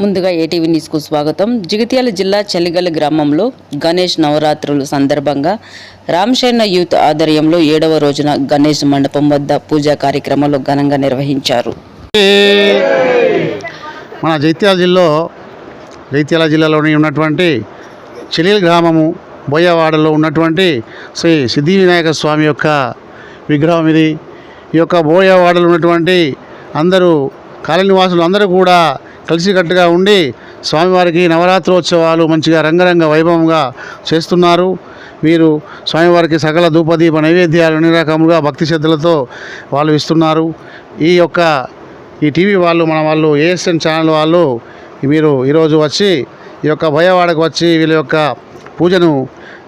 ముందుగా ఏటీవీ న్యూస్కు స్వాగతం. జగిత్యాల జిల్లా చలిగల గ్రామంలో గణేష్ నవరాత్రులు సందర్భంగా రామశయన యూత్ ఆధ్వర్యంలో ఏడవ రోజున గణేష్ మండపం వద్ద పూజా కార్యక్రమాలు ఘనంగా నిర్వహించారు. మన జగిత్యాల జిల్లా జగిత్యాల జిల్లాలోని ఉన్నటువంటి చెలిల్ గ్రామము బోయవాడలో ఉన్నటువంటి శ్రీ సిద్ధి వినాయక స్వామి యొక్క విగ్రహం ఇది. ఈ యొక్క బోయవాడలో ఉన్నటువంటి అందరూ కాలనివాసులు అందరూ కూడా కలిసికట్టుగా ఉండి స్వామివారికి నవరాత్రోత్సవాలు మంచిగా రంగరంగ వైభవంగా చేస్తున్నారు. వీరు స్వామివారికి సకల ధూపదీప నైవేద్యాలు అన్ని రకములుగా భక్తి శ్రద్ధలతో వాళ్ళు ఇస్తున్నారు. ఈ యొక్క ఈ టీవీ వాళ్ళు మన వాళ్ళు ఏఎస్ఎన్ ఛానల్ వాళ్ళు మీరు ఈరోజు వచ్చి ఈ యొక్క భయవాడకు వచ్చి వీళ్ళ యొక్క పూజను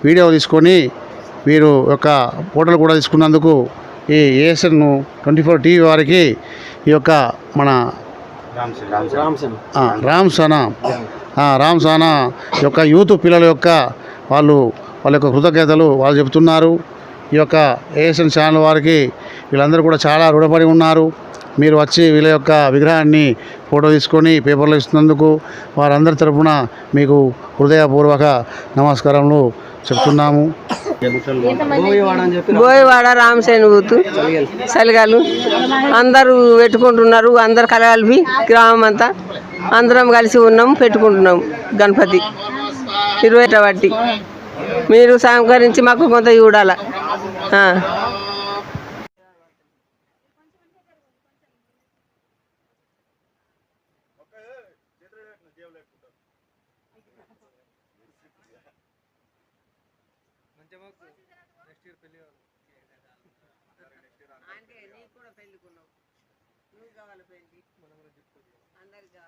వీడియో తీసుకొని వీరు యొక్క ఫోటోలు కూడా తీసుకున్నందుకు ఈ ఏఎస్ఎన్ ట్వంటీ ఫోర్ టీవీ వారికి ఈ యొక్క మన రామ్ సానా. ఆ, రామ్ సానా యొక్క యూత్ పిల్లల యొక్క వాళ్ళు వాళ్ళ యొక్క కృతజ్ఞతలు వాళ్ళు చెబుతున్నారు. ఈ యొక్క ఏఎస్ఎన్ ఛానల్ వారికి వీళ్ళందరూ కూడా చాలా రుణపడి ఉన్నారు. మీరు వచ్చి వీళ్ళ యొక్క విగ్రహాన్ని ఫోటో తీసుకొని పేపర్లో ఇస్తున్నందుకు వారందరి తరపున మీకు హృదయపూర్వక నమస్కారములు చెప్తున్నాము. బోయవాడ రామసేన బూతు సలిగాలు. అందరూ పెట్టుకుంటున్నారు అందరు కలగలిపి గ్రామం అంతా. అందరం కలిసి ఉన్నాం పెట్టుకుంటున్నాం గణపతి. ఇరవై బట్టి మీరు సహకరించి మాకు కొంత చూడాల. ఆ. అందరికి కావాలి నలుగురు ఉన్నారు